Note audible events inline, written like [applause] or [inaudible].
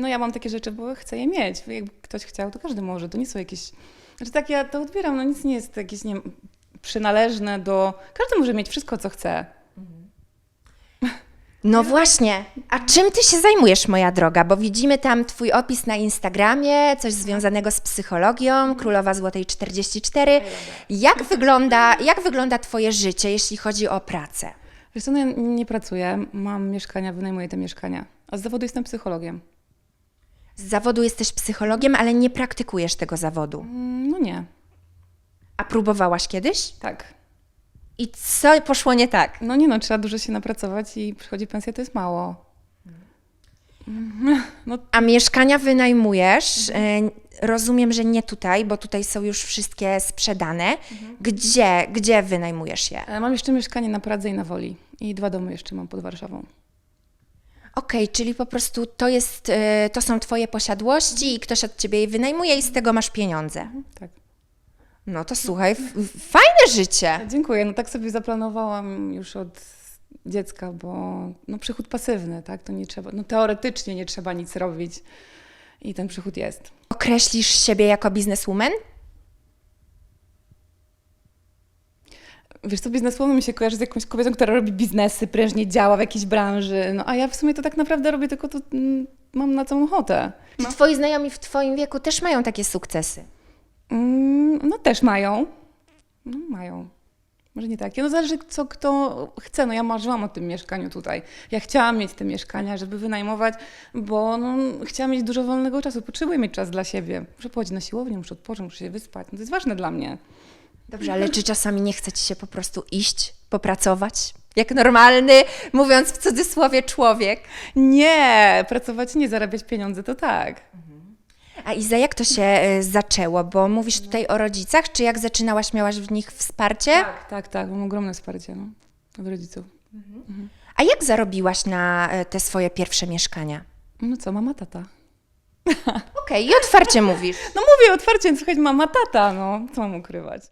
no ja mam takie rzeczy, bo chcę je mieć. Jakby ktoś chciał, to każdy może. To nie są jakieś... Znaczy tak ja to odbieram, no nic nie jest jakieś, nie wiem, przynależne do... Każdy może mieć wszystko, co chce. No właśnie. A czym ty się zajmujesz, moja droga? Bo widzimy tam twój opis na Instagramie, coś związanego z psychologią, Królowa Złotej 44. Jak wygląda, jak wygląda twoje życie, jeśli chodzi o pracę? Wiesz co, no ja nie pracuję, mam mieszkania, wynajmuję te mieszkania. A z zawodu jestem psychologiem. Z zawodu jesteś psychologiem, ale nie praktykujesz tego zawodu. Mm, No nie, A próbowałaś kiedyś? tak. I co poszło nie tak? No nie no, trzeba dużo się napracować i przychodzi pensja, to jest mało. [laughs] No A mieszkania wynajmujesz? e, Rozumiem, że nie tutaj, bo tutaj są już wszystkie sprzedane. Gdzie, gdzie wynajmujesz je? E, Mam jeszcze mieszkanie na Pradze i na Woli. I dwa domy jeszcze mam pod Warszawą. Okej, czyli po prostu to, jest, e, to są twoje posiadłości i ktoś od ciebie je wynajmuje i z tego masz pieniądze. Tak. No to słuchaj, fajne życie. Dziękuję. No tak sobie zaplanowałam już od dziecka, bo no przychód pasywny, tak? To nie trzeba, no teoretycznie nie trzeba nic robić i ten przychód jest. Określisz siebie jako bizneswoman? Wiesz co, bizneswoman mi się kojarzy z jakąś kobietą, która robi biznesy, prężnie działa w jakiejś branży, no a ja w sumie to tak naprawdę robię tylko to mm, mam na całą ochotę. Czy twoi znajomi w twoim wieku też mają takie sukcesy? Mm, no też mają. No mają. Może nie takie. No zależy co kto chce. No ja marzyłam o tym mieszkaniu tutaj. Ja chciałam mieć te mieszkania, żeby wynajmować, bo no, chciałam mieć dużo wolnego czasu. Potrzebuję mieć czas dla siebie. Muszę pochodzić na siłownię, muszę odpocząć, muszę się wyspać. No to jest ważne dla mnie. Dobrze, ale czy czasami nie chce ci się po prostu iść, popracować? Jak normalny, mówiąc w cudzysłowie, człowiek. Nie, pracować nie, zarabiać pieniądze to tak. A Iza, jak to się e, zaczęło? Bo mówisz tutaj o rodzicach, czy jak zaczynałaś, miałaś w nich wsparcie? Tak, tak, tak. Mam ogromne wsparcie no, od rodziców. A jak zarobiłaś na e, te swoje pierwsze mieszkania? No co, mama, tata. Okej, i otwarcie [laughs] mówisz. No mówię otwarcie, słuchaj, mama, tata, no co mam ukrywać.